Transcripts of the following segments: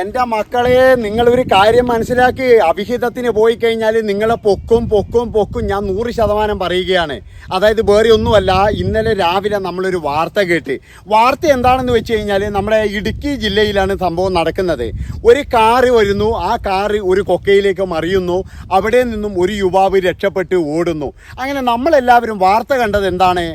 എന്റെ മക്കളെ നിങ്ങളൊരു കാര്യം മനസ്സിലാക്കി. അവിഹിതത്തിന് പോയി കഴിഞ്ഞാൽ നിങ്ങളെ പൊക്കും പൊക്കും പൊക്കും ഞാൻ നൂറ് ശതമാനം പറയുകയാണ്. അതായത് വേറെ ഒന്നുമല്ല ഇന്നലെ രാവിലെ നമ്മളൊരു വാർത്ത കേട്ട്. വാർത്ത എന്താണെന്ന് വെച്ച് കഴിഞ്ഞാൽ നമ്മുടെ ഇടുക്കി ജില്ലയിലാണ് സംഭവം നടക്കുന്നത്. ഒരു കാറ് വരുന്നു ആ കാറ് ഒരു കൊക്കയിലേക്ക് മറിയുന്നു. അവിടെ നിന്നും ഒരു യുവാവ് രക്ഷപ്പെട്ട് ഓടുന്നു. അങ്ങനെ നമ്മളെല്ലാവരും വാർത്ത കണ്ടത് എന്താണ്?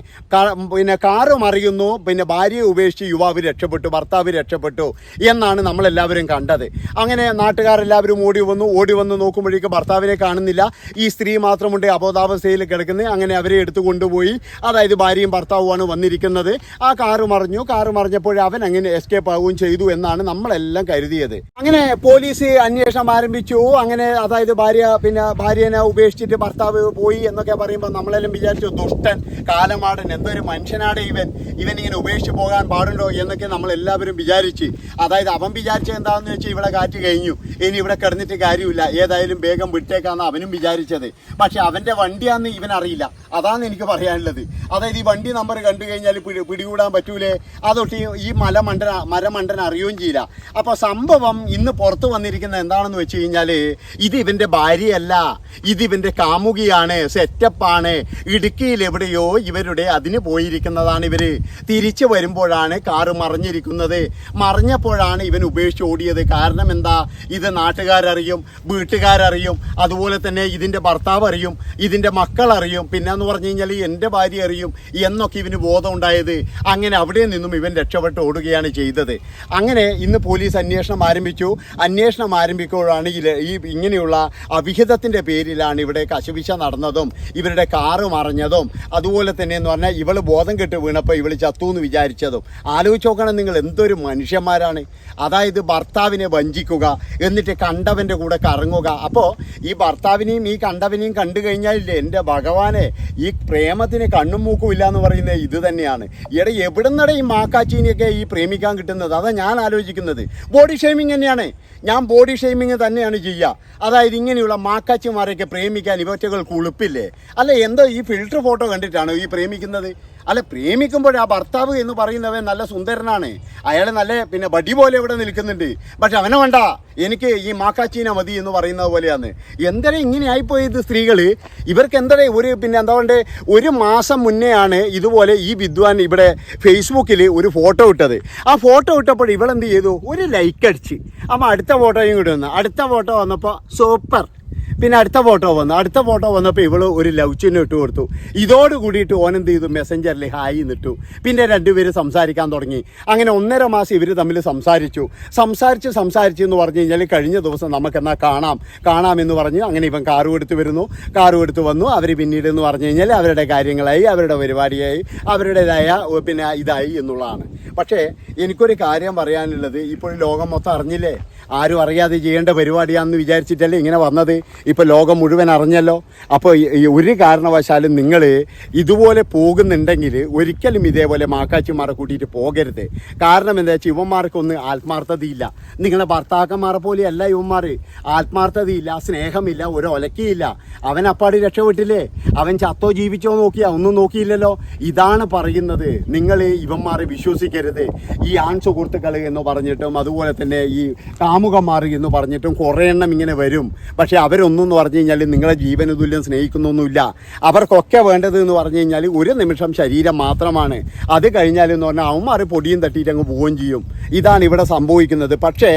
പിന്നെ കാറ് മറിയുന്നു പിന്നെ ഭാര്യയെ ഉപേക്ഷിച്ച് യുവാവ് രക്ഷപ്പെട്ടു ഭർത്താവ് രക്ഷപ്പെട്ടു എന്നാണ് നമ്മളെല്ലാവരും കണ്ടത്. അങ്ങനെ നാട്ടുകാരെല്ലാവരും ഓടി വന്നു. ഓടി വന്ന് നോക്കുമ്പോഴേക്ക് ഭർത്താവിനെ കാണുന്നില്ല. ഈ സ്ത്രീ മാത്രമുണ്ട് അബോധാവസ്ഥയിൽ കിടക്കുന്നത് അങ്ങനെ അവരെ എടുത്തു കൊണ്ടുപോയി. അതായത് ഭാര്യയും ഭർത്താവുമാണ് വന്നിരിക്കുന്നത്. ആ കാറ് മറിഞ്ഞു. കാറ് മറിഞ്ഞപ്പോൾ അവൻ അങ്ങനെ എസ്കേപ്പ് ആവുകയും ചെയ്തു എന്നാണ് നമ്മളെല്ലാം കരുതിയത്. അങ്ങനെ പോലീസ് അന്വേഷണം ആരംഭിച്ചു. അങ്ങനെ അതായത് ഭാര്യ പിന്നെ ഭാര്യനെ ഉപേക്ഷിച്ചിട്ട് ഭർത്താവ് പോയി എന്നൊക്കെ പറയുമ്പോൾ നമ്മളെല്ലാം വിചാരിച്ചു ദുഷ്ടൻ കാലമാടൻ എന്തൊരു മനുഷ്യനാണ് ഇവൻ. ഇവൻ ഇങ്ങനെ ഉപേക്ഷിച്ച് പോകാൻ പാടുണ്ടോ? എന്നൊക്കെ നമ്മൾ എല്ലാവരും വിചാരിച്ച്. അതായത് അവൻ വിചാരിച്ച എന്താണെന്ന് വെച്ചാൽ ഇവിടെ കാറ്റ് കഴിഞ്ഞു. ഇനി ഇവിടെ കിടന്നിട്ട് കാര്യമില്ല. ഏതായാലും വേഗം വിട്ടേക്കാന്ന് അവനും വിചാരിച്ചത്. പക്ഷെ അവന്റെ വണ്ടിയാന്ന് ഇവൻ അറിയില്ല. അതാണ് എനിക്ക് പറയാനുള്ളത്. അതായത് ഈ വണ്ടി നമ്പർ കണ്ടു കഴിഞ്ഞാൽ പിടി പിടികൂടാൻ പറ്റൂലേ? അതൊട്ട് ഈ- മരമണ്ഡൻ മരമണ്ടൻ അറിയുകയും ചെയ്യില്ല. അപ്പോൾ സംഭവം ഇന്ന് പുറത്തു വന്നിരിക്കുന്ന എന്താണെന്ന് വെച്ച് കഴിഞ്ഞാൽ ഇത് ഇവന്റെ ഭാര്യയല്ല. ഇത് ഇവന്റെ കാമുകിയാണ്. സെറ്റപ്പാണ്. ഇടുക്കിയിൽ എവിടെയോ ഇവരുടെ അതിന് പോയിരിക്കുന്നതാണ് ഇവർ. തിരിച്ചു വരുമ്പോഴാണ് കാറ് മറിഞ്ഞിരിക്കുന്നത്. മറിഞ്ഞപ്പോഴാണ് ഇവൻ ഉപേക്ഷിച്ച് ഓടിയത്. കാരണം എന്താ? ഇത് നാട്ടുകാരറിയും വീട്ടുകാരറിയും അതുപോലെ തന്നെ ഇതിന്റെ ഭർത്താവ് അറിയും ഇതിന്റെ മക്കൾ അറിയും പിന്നെ എന്ന് പറഞ്ഞു കഴിഞ്ഞാൽ എന്റെ ഭാര്യ അറിയും എന്നൊക്കെ ഇവന് ബോധം ഉണ്ടായത് അങ്ങനെ അവിടെ നിന്നും ഇവൻ രക്ഷപ്പെട്ട് ഓടുകയാണ് ചെയ്തത്. അങ്ങനെ ഇന്ന് പോലീസ് അന്വേഷണം ആരംഭിച്ചു. അന്വേഷണം ആരംഭിക്കുമ്പോഴാണ് ഈ ഇങ്ങനെയുള്ള അവിഹിതത്തിന്റെ പേരിലാണ് ഇവിടെ കശുവിശ നടന്നതും ഇവരുടെ കാറ് മറിഞ്ഞതും അതുപോലെ തന്നെ എന്ന് പറഞ്ഞാൽ ഇവൾ ബോധം കെട്ട് വീണപ്പോൾ ഇവൾ ചത്തു എന്ന് വിചാരിച്ചതും. ആലോചിച്ച് നോക്കണം നിങ്ങൾ എന്തൊരു മനുഷ്യന്മാരാണ്. അതായത് ഭർത്താവിനെ വഞ്ചിക്കുക എന്നിട്ട് കണ്ടവന്റെ കൂടെ കറങ്ങുക. അപ്പോൾ ഈ ഭർത്താവിനെയും ഈ കണ്ടവനെയും കണ്ടു കഴിഞ്ഞാലില്ലേ എന്റെ ഭഗവാനെ ഈ പ്രേമത്തിന് കണ്ണും മൂക്കും ഇല്ല എന്ന് പറയുന്നത് ഇത് തന്നെയാണ്. ഇവിടെ എവിടുന്നടെ ഈ മാക്കാച്ചീനെയൊക്കെ ഈ പ്രേമിക്കാൻ കിട്ടുന്നത്? അതാ ഞാൻ ആലോചിക്കുന്നത്. ബോഡി ഷെയ്മിങ് തന്നെയാണ്. ഞാൻ ബോഡി ഷെയ്മിങ് തന്നെയാണ് ചെയ്യുക. അതായത് ഇങ്ങനെയുള്ള മാക്കാച്ചിമാരെയൊക്കെ പ്രേമിക്കാൻ ഇവറ്റകൾ ഉളുപ്പില്ലേ അല്ല എന്തോ ഈ ഫിൽട്ടർ ഫോട്ടോ കണ്ടിട്ടാണോ ഈ പ്രേമിക്കുന്നത്? അല്ല പ്രേമിക്കുമ്പോൾ ആ ഭർത്താവ് എന്ന് പറയുന്നവൻ നല്ല സുന്ദരനാണ്. അയാൾ നല്ല പിന്നെ വടി പോലെ ഇവിടെ നിൽക്കുന്നുണ്ട്. പക്ഷെ അവനെ വേണ്ട. എനിക്ക് ഈ മാക്കാച്ചീന മതി എന്ന് പറയുന്നത് പോലെയാണ്. എന്തരെ ഇങ്ങനെ ആയിപ്പോയത് സ്ത്രീകൾ ഇവർക്ക് എന്തരെ ഒരു പിന്നെ എന്താ പറയണ്ടേ? ഒരു മാസം മുന്നേയാണ് ഇതുപോലെ ഈ വിദ്വാൻ ഇവിടെ ഫേസ്ബുക്കിൽ ഒരു ഫോട്ടോ ഇട്ടത്. ആ ഫോട്ടോ ഇട്ടപ്പോൾ ഇവളെന്ത് ചെയ്തു? ഒരു ലൈക്ക് അടിച്ച്. അപ്പോൾ അടുത്ത ഫോട്ടോയും കൂടി വന്നു. അടുത്ത ഫോട്ടോ വന്നപ്പോൾ സൂപ്പർ. പിന്നെ അടുത്ത ഫോട്ടോ വന്നു. അടുത്ത ഫോട്ടോ വന്നപ്പോൾ ഇവൾ ഒരു ലവ് ചിഹ്നം ഇട്ട് കൊടുത്തു. ഇതോട് കൂടിയിട്ട് എന്ത് ചെയ്തു? മെസ്സഞ്ചറിൽ ഹായ് നിട്ടു പിന്നെ രണ്ടുപേരും സംസാരിക്കാൻ തുടങ്ങി. അങ്ങനെ ഒന്നര മാസം ഇവർ തമ്മിൽ സംസാരിച്ചു. സംസാരിച്ച് സംസാരിച്ചു എന്ന് പറഞ്ഞു കഴിഞ്ഞാൽ കഴിഞ്ഞ ദിവസം നമുക്കെന്നാൽ കാണാം. കാണാം എന്ന് പറഞ്ഞ് അങ്ങനെ ഇവൻ കാറും എടുത്ത് വരുന്നു. കാറും എടുത്ത് വന്നു. അവർ പിന്നീട് എന്ന് പറഞ്ഞു കഴിഞ്ഞാൽ അവരുടെ കാര്യങ്ങളായി അവരുടെ പരിപാടിയായി അവരുടേതായ പിന്നെ ഇതായി എന്നുള്ളതാണ്. പക്ഷേ എനിക്കൊരു കാര്യം പറയാനുള്ളത്. ഇപ്പോൾ ലോകം മൊത്തം അറിഞ്ഞില്ലേ? ആരും അറിയാതെ ചെയ്യേണ്ട പരിപാടിയാണെന്ന് വിചാരിച്ചിട്ടല്ലേ ഇങ്ങനെ വന്നത്? ഇപ്പോൾ ലോകം മുഴുവൻ അറിഞ്ഞല്ലോ. അപ്പോൾ ഒരു കാരണവശാലും നിങ്ങൾ ഇതുപോലെ പോകുന്നുണ്ടെങ്കിൽ ഒരിക്കലും ഇതേപോലെ മാക്കാച്ചിമാരെ കൂട്ടിയിട്ട് പോകരുത്. കാരണം എന്താ വെച്ചാൽ ഇവന്മാർക്കൊന്നും ആത്മാർത്ഥതയില്ല. നിങ്ങളുടെ ഭർത്താക്കന്മാരെ പോലെയല്ല ഇവന്മാർ ആത്മാർത്ഥതയില്ല സ്നേഹമില്ല ഒരു ഒലക്കിയില്ല അവൻ അപ്പാടി രക്ഷപ്പെട്ടില്ലേ? അവൻ ചത്തോ ജീവിച്ചോ നോക്കിയാ? ഒന്നും നോക്കിയില്ലല്ലോ. ഇതാണ് പറയുന്നത്. നിങ്ങൾ ഇവന്മാരെ വിശ്വസിക്കരുത്. ഈ ആൺ സുഹൃത്തുക്കൾ എന്ന് പറഞ്ഞിട്ടും അതുപോലെ തന്നെ ഈ കാമുകന്മാർ എന്ന് പറഞ്ഞിട്ടും കുറേ എണ്ണം ഇങ്ങനെ വരും. പക്ഷേ അവരൊന്നും പറഞ്ഞു കഴിഞ്ഞാൽ നിങ്ങളെ ജീവന തുല്യം സ്നേഹിക്കുന്നൊന്നുമില്ല. അവർക്കൊക്കെ വേണ്ടത് എന്ന് പറഞ്ഞു കഴിഞ്ഞാൽ ഒരു നിമിഷം ശരീരം മാത്രമാണ്. അത് കഴിഞ്ഞാൽ എന്ന് പറഞ്ഞാൽ അവന്മാർ പൊടിയും തട്ടിയിട്ട് അങ്ങ് പോവുകയും ചെയ്യും. ഇതാണ് ഇവിടെ സംഭവിക്കുന്നത്. പക്ഷേ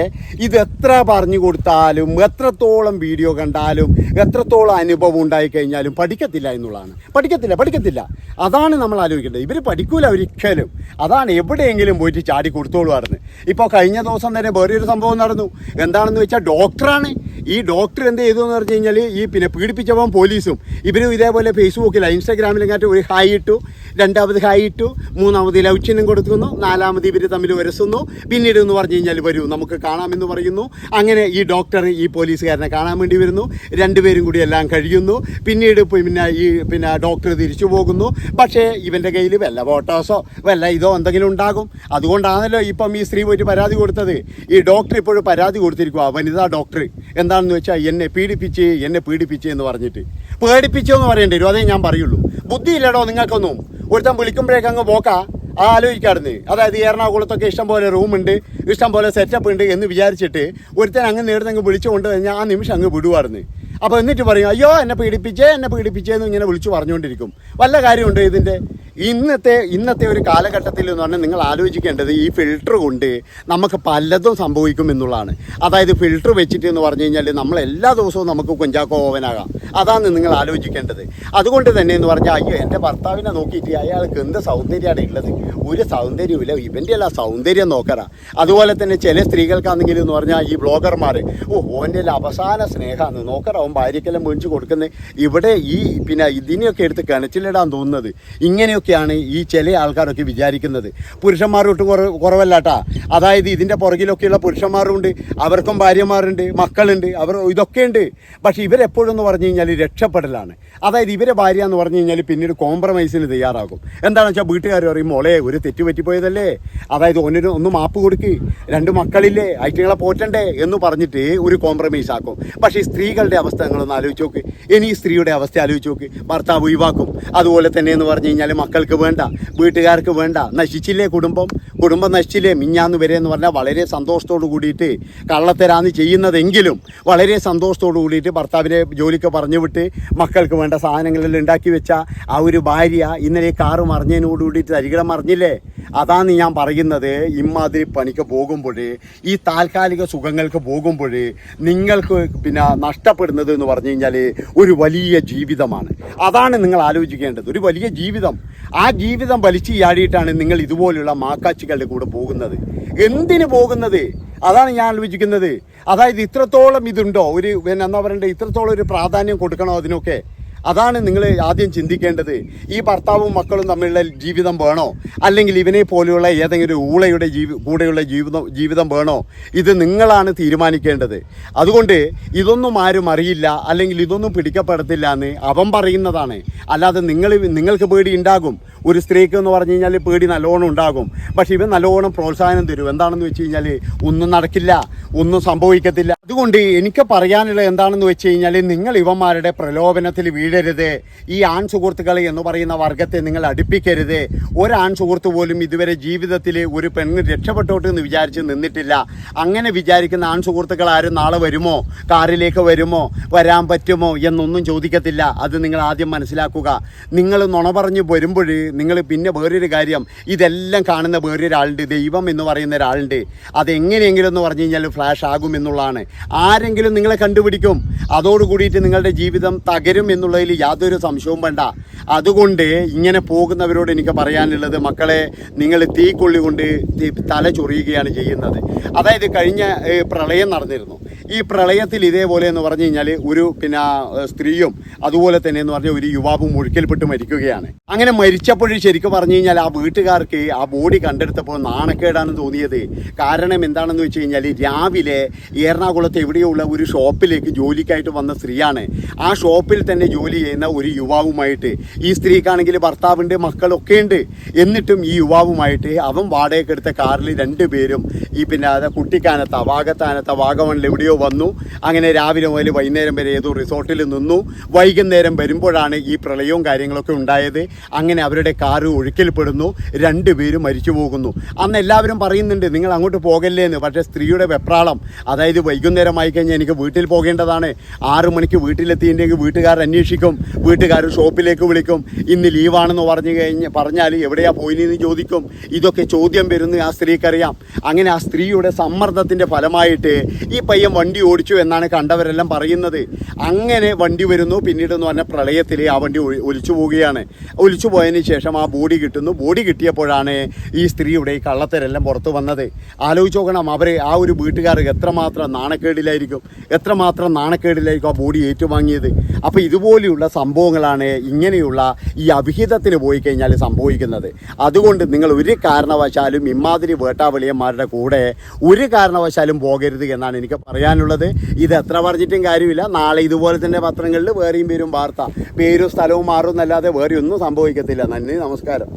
ഇത് എത്ര പറഞ്ഞു കൊടുത്താലും എത്രത്തോളം വീഡിയോ കണ്ടാലും എത്രത്തോളം അനുഭവം ഉണ്ടായിക്കഴിഞ്ഞാലും പഠിക്കത്തില്ല എന്നുള്ളതാണ്. പഠിക്കത്തില്ല പഠിക്കത്തില്ല. അതാണ് നമ്മൾ ആലോചിക്കേണ്ടത്. ഇവർ പഠിക്കൂല ഒരിക്കലും. അതാണ് എവിടെയെങ്കിലും പോയിട്ട് ചാടി കൊടുത്തോളുമായിരുന്നു ഇപ്പോൾ കഴിഞ്ഞ ദിവസം തന്നെ വേറൊരു സംഭവം നടന്നു. എന്താണെന്ന് വെച്ചാൽ ഡോക്ടറാണ്. ഈ ഡോക്ടർ എന്ത് ചെയ്തു എന്ന് പറഞ്ഞു കഴിഞ്ഞാൽ ഈ പിന്നെ പീഡിപ്പിച്ചവൻ പോലീസും. ഇവരും ഇതേപോലെ ഫേസ്ബുക്കിൽ ഇൻസ്റ്റാഗ്രാമിലെങ്ങാട്ട് ഒരു ഹായ് ഇട്ടു രണ്ടാമത് ഹായ് ഇട്ടു മൂന്നാമത് ലവ് ചിഹ്നം കൊടുക്കുന്നു നാലാമത് ഇവർ തമ്മിൽ വരസുന്നു പിന്നീട് എന്ന് പറഞ്ഞു കഴിഞ്ഞാൽ വരൂ നമുക്ക് കാണാമെന്ന് പറയുന്നു. അങ്ങനെ ഈ ഡോക്ടർ ഈ പോലീസുകാരനെ കാണാൻ വേണ്ടി വരുന്നു. രണ്ടുപേരും കൂടി എല്ലാം കഴിയുന്നു. പിന്നീട് പിന്നെ ഈ പിന്നെ ഡോക്ടർ തിരിച്ചു പോകുന്നു. പക്ഷേ ഇവന്റെ കയ്യിൽ വല്ല ഫോട്ടോസോ വല്ല ഇതോ എന്തെങ്കിലും ഉണ്ടാകും. അതുകൊണ്ടാണല്ലോ ഇപ്പം ഈ സ്ത്രീ പോയിട്ട് പരാതി കൊടുത്തത്. ഈ ഡോക്ടർ ഇപ്പോഴും പരാതി കൊടുത്തിരിക്കുക വനിതാ ഡോക്ടർ. എന്താണെന്ന് വെച്ചാൽ എന്നെ പീഡിപ്പിച്ച് എന്നെ പീഡിപ്പിച്ച് എന്ന് പറഞ്ഞിട്ട്. പേടിപ്പിച്ചോ എന്ന് പറയേണ്ടി വരും അതേ ഞാൻ പറയുള്ളൂ. ബുദ്ധിയില്ലടോ നിങ്ങൾക്കൊന്നും. ഒരുത്തം വിളിക്കുമ്പോഴേക്ക് അങ്ങ് പോക്കാ. ആലോചിക്കാറുണ്ട് അതായത് എറണാകുളത്തൊക്കെ ഇഷ്ടംപോലെ റൂമുണ്ട് ഇഷ്ടംപോലെ സെറ്റപ്പ് ഉണ്ട് എന്ന് വിചാരിച്ചിട്ട് ഒരുത്തൻ അങ്ങ് നേടുന്നെങ്കിൽ വിളിച്ചുകൊണ്ട് കഴിഞ്ഞാൽ ആ നിമിഷം അങ്ങ് വിടുവായിരുന്നു അപ്പോൾ എന്നിട്ട് പറയും അയ്യോ എന്നെ പീഡിപ്പിച്ചേ എന്നെ പീഡിപ്പിച്ചേ എന്ന് ഇങ്ങനെ വിളിച്ചു പറഞ്ഞുകൊണ്ടിരിക്കും. വല്ല കാര്യമുണ്ട് ഇതിന്റെ ഇന്നത്തെ ഇന്നത്തെ ഒരു കാലഘട്ടത്തിൽ എന്ന് പറഞ്ഞാൽ നിങ്ങൾ ആലോചിക്കേണ്ടത് ഈ ഫിൽട്ടർ കൊണ്ട് നമുക്ക് പലതും സംഭവിക്കും എന്നുള്ളതാണ്. അതായത് ഫിൽട്ടർ വെച്ചിട്ട് എന്ന് പറഞ്ഞു കഴിഞ്ഞാൽ നമ്മൾ എല്ലാ ദിവസവും നമുക്ക് കുഞ്ചാക്കോ ഓവനാകാം അതാണ് നിങ്ങൾ ആലോചിക്കേണ്ടത്. അതുകൊണ്ട് തന്നെ എന്ന് പറഞ്ഞാൽ അയ്യോ എന്റെ ഭർത്താവിനെ നോക്കിയിട്ട് അയാൾക്ക് എന്ത് സൗന്ദര്യമാണ് ഉള്ളത്? ഒരു സൗന്ദര്യമില്ല ഇവന്റെ അല്ല സൗന്ദര്യം നോക്കറ അതുപോലെ തന്നെ ചില സ്ത്രീകൾക്കാണെങ്കിൽ എന്ന് പറഞ്ഞാൽ ഈ ബ്ലോഗർമാർ ഓ ഓന്റെ അവസാന സ്നേഹമാണ്. നോക്കറ അവൻ ഭാര്യക്കെല്ലാം മേടിച്ച് കൊടുക്കുന്നത്. ഇവിടെ ഈ പിന്നെ ഇതിനെയൊക്കെ എടുത്ത് കിണച്ചിലിടാൻ തോന്നുന്നത്. ഇങ്ങനെയൊക്കെയാണ് ഈ ചില ആൾക്കാരൊക്കെ വിചാരിക്കുന്നത്. പുരുഷന്മാരോട്ട് കുറ കുറവല്ലാട്ടാ. അതായത് ഇതിന്റെ പുറകിലൊക്കെയുള്ള പുരുഷന്മാരുണ്ട് അവർക്കും ഭാര്യമാരുണ്ട് മക്കളുണ്ട് അവർ ഇതൊക്കെയുണ്ട് പക്ഷേ ഇവരെപ്പോഴും എന്ന് പറഞ്ഞു കഴിഞ്ഞാൽ രക്ഷപ്പെടലാണ്. അതായത് ഇവരെ ഭാര്യ എന്ന് പറഞ്ഞു കഴിഞ്ഞാൽ പിന്നീട് കോംപ്രമൈസിന് തയ്യാറാകും. എന്താണെന്ന് വെച്ചാൽ വീട്ടുകാർ പറയും മോളെ ഒരു തെറ്റ് പറ്റിപ്പോയതല്ലേ? അതായത് ഒന്നിന് ഒന്ന് മാപ്പ് കൊടുക്ക്. രണ്ട് മക്കളില്ലേ ഐറ്റങ്ങളെ പോറ്റണ്ടേ? എന്ന് പറഞ്ഞിട്ട് ഒരു കോംപ്രമൈസ് ആക്കും. പക്ഷേ സ്ത്രീകളുടെ അവസ്ഥ നിങ്ങളൊന്ന് ആലോചിച്ച് നോക്ക്. ഇനി സ്ത്രീയുടെ അവസ്ഥ ആലോചിച്ച് നോക്ക്. ഭർത്താവ് ഒഴിവാക്കും. അതുപോലെ തന്നെ എന്ന് പറഞ്ഞു കഴിഞ്ഞാൽ മക്കൾക്ക് വേണ്ട വീട്ടുകാർക്ക് വേണ്ട നശിച്ചില്ലേ കുടുംബം? കുടുംബം നശിച്ചില്ലേ? മിഞ്ഞാന്ന് വരെ എന്ന് പറഞ്ഞാൽ വളരെ സന്തോഷത്തോട് കൂടിയിട്ട് കള്ളത്തരാന്ന് ചെയ്യുന്നതെങ്കിലും വളരെ സന്തോഷത്തോട് കൂടിയിട്ട് ഭർത്താവിനെ ജോലിക്ക് പറഞ്ഞു വിട്ട് മക്കൾക്ക് വേണ്ട സാധനങ്ങളെല്ലാം ഉണ്ടാക്കി വെച്ച ആ ഒരു ഭാര്യ ഇന്നലെ കാറ് മറിഞ്ഞതിനോട് കൂടിയിട്ട് തരികിടം മറിഞ്ഞില്ലേ? അതാണ് ഞാൻ പറയുന്നത്. ഇമ്മാതിരി പണിക്ക് പോകുമ്പോൾ ഈ താൽക്കാലിക സുഖങ്ങൾക്ക് പോകുമ്പോൾ നിങ്ങൾക്ക് പിന്നെ നഷ്ടപ്പെടുന്നത് എന്ന് പറഞ്ഞു കഴിഞ്ഞാൽ ഒരു വലിയ ജീവിതമാണ്. അതാണ് നിങ്ങൾ ആലോചിക്കേണ്ടത്. ഒരു വലിയ ജീവിതം. ആ ജീവിതം വലിച്ചു ചാടിയിട്ടാണ് നിങ്ങൾ ഇതുപോലുള്ള മാക്കാച്ചികളുടെ കൂടെ പോകുന്നത്. എന്തിനു പോകുന്നത്? അതാണ് ഞാൻ ആലോചിക്കുന്നത്. അതായത് ഇത്രത്തോളം ഇതുണ്ടോ? ഒരു പിന്നെ എന്താ പറയണ്ടേ? ഇത്രത്തോളം ഒരു പ്രാധാന്യം കൊടുക്കണോ അതിനൊക്കെ? അതാണ് നിങ്ങൾ ആദ്യം ചിന്തിക്കേണ്ടത്. ഈ ഭർത്താവും മക്കളും തമ്മിലുള്ള ജീവിതം വേണോ? അല്ലെങ്കിൽ ഇവനെ പോലെയുള്ള ഏതെങ്കിലും ഊളയുടെ ജീവി കൂടെയുള്ള ജീവിതം ജീവിതം വേണോ? ഇത് നിങ്ങളാണ് തീരുമാനിക്കേണ്ടത്. അതുകൊണ്ട് ഇതൊന്നും ആരും അറിയില്ല അല്ലെങ്കിൽ ഇതൊന്നും പിടിക്കപ്പെടത്തില്ല എന്ന് അവൻ പറയുന്നതാണ്. അല്ലാതെ നിങ്ങൾ നിങ്ങൾക്ക് പേടി ഉണ്ടാകും. ഒരു സ്ത്രീക്ക് എന്ന് പറഞ്ഞു കഴിഞ്ഞാൽ പേടി നല്ലോണം ഉണ്ടാകും. പക്ഷേ ഇവൻ നല്ലോണം പ്രോത്സാഹനം തരും. എന്താണെന്ന് വെച്ച് കഴിഞ്ഞാൽ ഒന്നും നടക്കില്ല ഒന്നും സംഭവിക്കത്തില്ല. അതുകൊണ്ട് എനിക്ക് പറയാനുള്ളത് എന്താണെന്ന് വെച്ച് കഴിഞ്ഞാൽ നിങ്ങൾ ഇവന്മാരുടെ പ്രലോഭനത്തിൽ വീഴരുത്. ഈ ആൺ സുഹൃത്തുക്കൾ എന്ന് പറയുന്ന വർഗത്തെ നിങ്ങൾ അടുപ്പിക്കരുത്. ഒരാൺ സുഹൃത്ത് പോലും ഇതുവരെ ജീവിതത്തിൽ ഒരു പെണ്ണ് രക്ഷപ്പെട്ടോട്ട് എന്ന് വിചാരിച്ച് നിന്നിട്ടില്ല. അങ്ങനെ വിചാരിക്കുന്ന ആൺ സുഹൃത്തുക്കൾ ആരും നാളെ വരുമോ? കാറിലേക്ക് വരുമോ? വരാൻ പറ്റുമോ? എന്നൊന്നും ചോദിക്കത്തില്ല. അത് നിങ്ങൾ ആദ്യം മനസ്സിലാക്കുക. നിങ്ങൾ നുണ പറഞ്ഞ് വരുമ്പോൾ നിങ്ങൾ പിന്നെ വേറൊരു കാര്യം. ഇതെല്ലാം കാണുന്ന വേറൊരാളുണ്ട്. ദൈവം എന്ന് പറയുന്ന ഒരാളുണ്ട്. അതെങ്ങനെയെങ്കിലും എന്ന് പറഞ്ഞു കഴിഞ്ഞാൽ ഫ്ലാഷ് ആകും എന്നുള്ളതാണ്. ആരെങ്കിലും നിങ്ങളെ കണ്ടുപിടിക്കും. അതോടുകൂടിയിട്ട് നിങ്ങളുടെ ജീവിതം തകരും എന്നുള്ളതിൽ യാതൊരു സംശയവും വേണ്ട. അതുകൊണ്ട് ഇങ്ങനെ പോകുന്നവരോട് എനിക്ക് പറയാനുള്ളത് മക്കളെ നിങ്ങൾ തീക്കൊള്ളി കൊണ്ട് തല ചൊറിയുകയാണ് ചെയ്യുന്നത്. അതായത് കഴിഞ്ഞ പ്രളയം നടന്നിരുന്നു. ഈ പ്രളയത്തിൽ ഇതേപോലെ എന്ന് പറഞ്ഞു കഴിഞ്ഞാൽ ഒരു പിന്നെ സ്ത്രീയും അതുപോലെ തന്നെ എന്ന് പറഞ്ഞ ഒരു യുവാവും ഒഴുക്കിൽപ്പെട്ട് മരിക്കുകയാണ്. അങ്ങനെ മരിച്ചപ്പോൾ ശരിക്കും പറഞ്ഞു കഴിഞ്ഞാൽ ആ വീട്ടുകാർക്ക് ആ ബോഡി കണ്ടെടുത്തപ്പോൾ നാണക്കേടാണെന്ന് തോന്നിയത്. കാരണം എന്താണെന്ന് വെച്ച് കഴിഞ്ഞാൽ രാവിലെ എറണാകുളത്ത് എവിടെയുള്ള ഒരു ഷോപ്പിലേക്ക് ജോലിക്കായിട്ട് വന്ന സ്ത്രീയാണ്. ആ ഷോപ്പിൽ തന്നെ ജോലി ചെയ്യുന്ന ഒരു യുവാവുമായിട്ട് ഈ സ്ത്രീക്കാണെങ്കിൽ ഭർത്താവുണ്ട് മക്കളൊക്കെ ഉണ്ട്. എന്നിട്ടും ഈ യുവാവുമായിട്ട് അവൻ വാടകയ്ക്കെടുത്ത കാറിൽ രണ്ടുപേരും ഈ പിന്നെ കുട്ടിക്കാനത്ത വാഗത്താനത്ത വാഗമണിൽ എവിടെയോ വന്നു. അങ്ങനെ രാവിലെ മുതൽ വൈകുന്നേരം വരെ ഏതോ റിസോർട്ടിൽ നിന്നു. വൈകുന്നേരം വരുമ്പോഴാണ് ഈ പ്രളയവും കാര്യങ്ങളൊക്കെ ഉണ്ടായത്. അങ്ങനെ അവരുടെ കാറ് ഒഴുക്കിൽപ്പെടുന്നു. രണ്ടുപേരും മരിച്ചു പോകുന്നു. അന്ന് എല്ലാവരും പറയുന്നുണ്ട് നിങ്ങൾ അങ്ങോട്ട് പോകല്ലേ എന്ന്. പക്ഷേ സ്ത്രീയുടെ വെപ്രാളം അതായത് വൈകുന്നേരമായി കഴിഞ്ഞാൽ എനിക്ക് വീട്ടിൽ പോകേണ്ടതാണ്. ആറ് മണിക്ക് വീട്ടിലെത്തിയിട്ടുണ്ടെങ്കിൽ വീട്ടുകാർ അന്വേഷിക്കും. വീട്ടുകാർ ഷോപ്പിലേക്ക് വിളിക്കും. ഇന്ന് ലീവാണെന്ന് പറഞ്ഞു കഴിഞ്ഞ് പറഞ്ഞാൽ എവിടെയാ പോയിന്ന് ചോദിക്കും. ഇതൊക്കെ ചോദ്യം വരുന്നു ആ സ്ത്രീക്കറിയാം. അങ്ങനെ ആ സ്ത്രീയുടെ സമ്മർദ്ദത്തിന്റെ ഫലമായിട്ട് ഈ പയ്യൻ വണ്ടി ഓടിച്ചു എന്നാണ് കണ്ടവരെല്ലാം പറയുന്നത്. അങ്ങനെ വണ്ടി വരുന്നു. പിന്നീട് എന്ന് പറഞ്ഞ പ്രളയത്തിൽ ആ വണ്ടി ഒലിച്ചു പോവുകയാണ്. ഒലിച്ചു പോയതിന് ശേഷം ആ ബോഡി കിട്ടുന്നു. ബോഡി കിട്ടിയപ്പോഴാണ് ഈ സ്ത്രീയുടെ ഈ കള്ളത്തരെല്ലാം പുറത്തു വന്നത്. ആലോചിച്ച് നോക്കണം. അവർ ആ ഒരു വീട്ടുകാർ എത്രമാത്രം നാണക്കേടിലായിരിക്കും. എത്രമാത്രം നാണക്കേടിലായിരിക്കും ആ ബോഡി ഏറ്റുവാങ്ങിയത്. അപ്പോൾ ഇതുപോലെയുള്ള സംഭവങ്ങളാണ് ഇങ്ങനെയുള്ള ഈ അഭിഹിതത്തിന് പോയി കഴിഞ്ഞാൽ സംഭവിക്കുന്നത്. അതുകൊണ്ട് നിങ്ങൾ ഒരു കാരണവശാലും ഇമ്മാതിരി വേട്ടാവളിയന്മാരുടെ കൂടെ ഒരു കാരണവശാലും പോകരുത് എന്നാണ് എനിക്ക് പറയാനുള്ളത് ഇത് എത്ര പറഞ്ഞിട്ടും കാര്യമില്ല. നാളെ ഇതുപോലെ തന്നെ പത്രങ്ങളിൽ വേറെയും പേരും വാർത്ത. പേരും സ്ഥലവും മാറും എന്നല്ലാതെ വേറെ ഒന്നും സംഭവിക്കത്തില്ല. നന്ദി നമസ്കാരം.